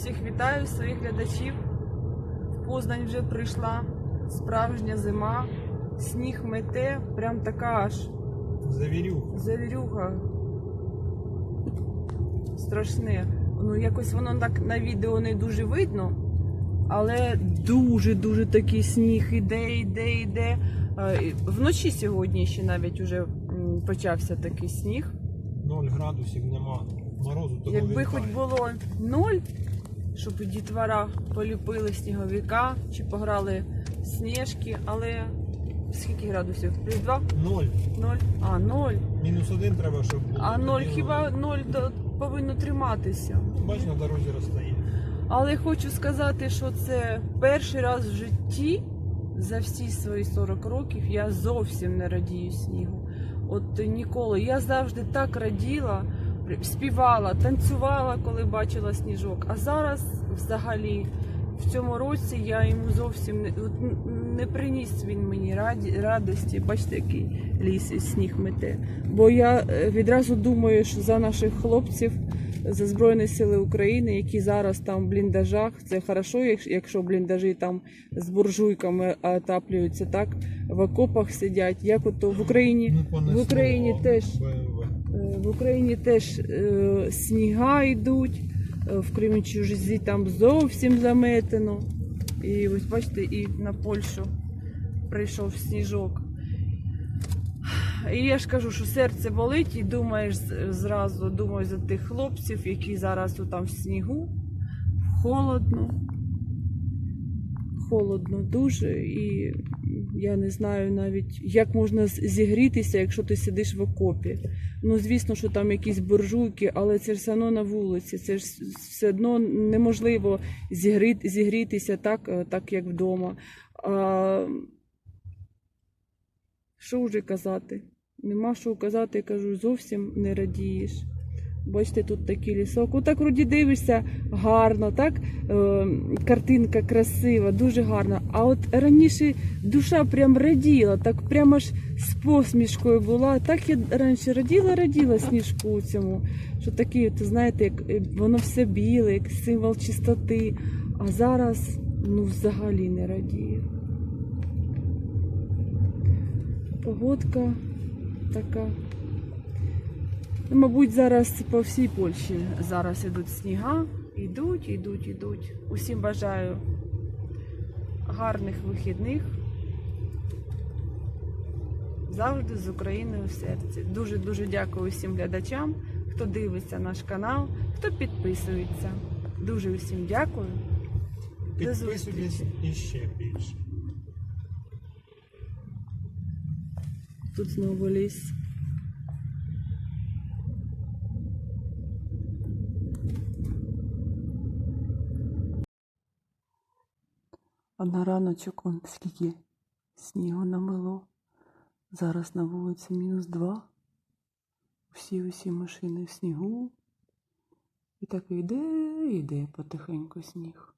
Всіх вітаю, своїх глядачів. В Познань вже прийшла справжня зима. Сніг мете, прям така аж Завірюха. завірюха. Страшне. Ну, якось воно так на відео не дуже видно, але дуже-дуже такий сніг іде, іде, іде. Вночі сьогодні ще навіть уже почався такий сніг. 0 градусів нема. Морозу того Якби хоч було ноль, щоб дітвора поліпили сніговика чи пограли в сніжки, але скільки градусів? Плюс два? 0. Ноль? А, ноль. Мінус один треба, щоб було. А ноль хіба ноль до- повинно триматися. Бач, на дорозі розстає. Але хочу сказати, що це перший раз в житті за всі свої 40 років я зовсім не радію снігу. От ніколи. Я завжди так раділа, співала, танцювала, коли бачила сніжок. А зараз взагалі в цьому році я йому зовсім не, от не приніс він мені раді, радості. Бачите, який ліс і сніг мете. Бо я е, відразу думаю, що за наших хлопців за Збройні Сили України, які зараз там в бліндажах. Це хорошо, якщо- бліндажі там з буржуйками отаплюються, так в окопах сидять. Як ото в Україні Ну, в Україні теж В Україні теж е, сніга йдуть, е, в Кременчужі там зовсім заметено. І ось бачите, і на Польщу прийшов сніжок. І я ж кажу, що серце болить, і думаєш зразу думаю за тих хлопців, які зараз там в снігу, холодно. Холодно дуже, і я не знаю навіть, як можна зігрітися, якщо ти сидиш в окопі. Ну, звісно, що там якісь буржуйки, але це ж все одно на вулиці. Це ж все одно неможливо зігріти, зігрітися так, е, так, як вдома. А, що вже казати? Нема що казати, я кажу, зовсім не радієш. Бачите, тут такий лісок. Отак вроді дивишся гарно, так? Е, картинка красива, дуже гарна. А от раніше душа прям раділа, так прямо аж з посмішкою була. Так я раніше раділа, раділа сніжку цьому. Що такий, от, знаєте, як е, воно все біле, як символ чистоти. А зараз ну взагалі не радію. Погодка така. Ну, Мабуть, зараз по всій Польщі зараз ідуть сніга. Ідуть, ідуть, ідуть. Усім бажаю гарних вихідних. Завжди з Україною в серці. Дуже дуже дякую усім глядачам, хто дивиться наш канал, хто підписується. Дуже усім дякую. До Підписуйтесь і ще більше. Тут знову ліс. А на раночок он скільки снігу намило. Зараз на вулиці мінус два. Всі усі машини в снігу. І так іде, іде потихеньку сніг.